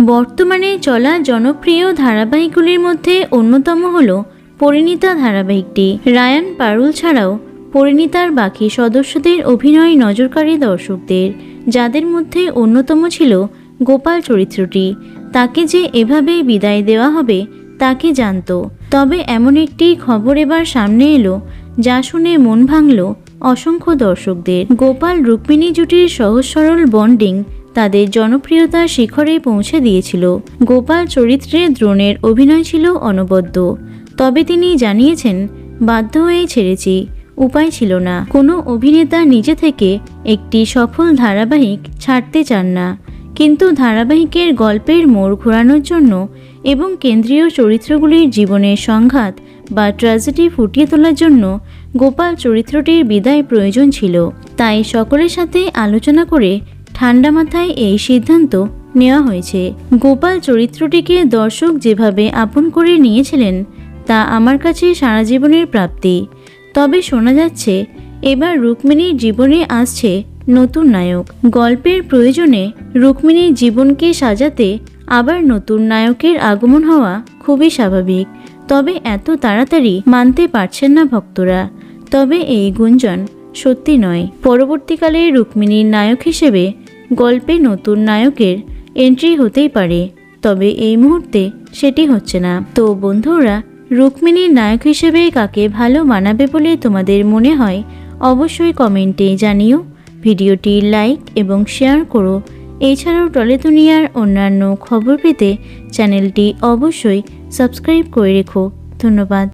বর্তমানে চলা জনপ্রিয় ধারাবাহিকগুলির মধ্যে অন্যতম হল পরিণীতা ধারাবাহিকটি। রায়ান পারুল ছাড়াও পরিণীতার বাকি সদস্যদের অভিনয় নজরকারী দর্শকদের, যাদের মধ্যে অন্যতম ছিল গোপাল চরিত্রটি। তাকে যে এভাবে বিদায় দেওয়া হবে, তাকে জানত। তবে এমন একটি খবর এবার সামনে এলো, যা শুনে মন ভাঙল অসংখ্য দর্শকদের। গোপাল রুক্মিণী জুটির সহজ সরল বন্ডিং তাদের জনপ্রিয়তার শিখরে পৌঁছে দিয়েছিল। গোপাল চরিত্রে দ্রোণের অভিনয় ছিল অনবদ্য। তবে তিনি জানিয়েছেন, বাধ্য হয়ে ছেড়েছি, উপায় ছিল না। কোনো অভিনেতা নিজে থেকে একটি সফল ধারাবাহিক ছাড়তে চান না। কিন্তু ধারাবাহিকের গল্পের মোড় ঘোরানোর জন্য এবং কেন্দ্রীয় চরিত্রগুলির জীবনের সংঘাত বা ট্র্যাজেডি ফুটিয়ে তোলার জন্য গোপাল চরিত্রটির বিদায় প্রয়োজন ছিল। তাই সকলের সাথে আলোচনা করে ঠান্ডা মাথায় এই সিদ্ধান্ত নেওয়া হয়েছে। গোপাল চরিত্রটিকে দর্শক যেভাবে আপন করে নিয়েছিলেন, তা আমার কাছে সারা জীবনের প্রাপ্তি। তবে শোনা যাচ্ছে, এবার রুক্মিণীর জীবনে আসছে নতুন নায়ক। গল্পের প্রয়োজনে রুক্মিণীর জীবনকে সাজাতে আবার নতুন নায়কের আগমন হওয়া খুবই স্বাভাবিক। তবে এত তাড়াতাড়ি মানতে পারছেন না ভক্তরা। তবে এই গুঞ্জন সত্যি নয়। পরবর্তীকালে রুক্মিণীর নায়ক হিসেবে গল্পে নতুন নায়কের এন্ট্রি হতেই পারে, তবে এই মুহূর্তে সেটি হচ্ছে না। তো বন্ধুরা, রুক্মিণীর নায়ক হিসেবে কাকে ভালো মানাবে বলে তোমাদের মনে হয়, অবশ্যই কমেন্টে জানিও। ভিডিওটি লাইক এবং শেয়ার করো। এছাড়াও টলে দুনিয়ার অন্যান্য খবর পেতে চ্যানেলটি অবশ্যই সাবস্ক্রাইব করে রেখো। ধন্যবাদ।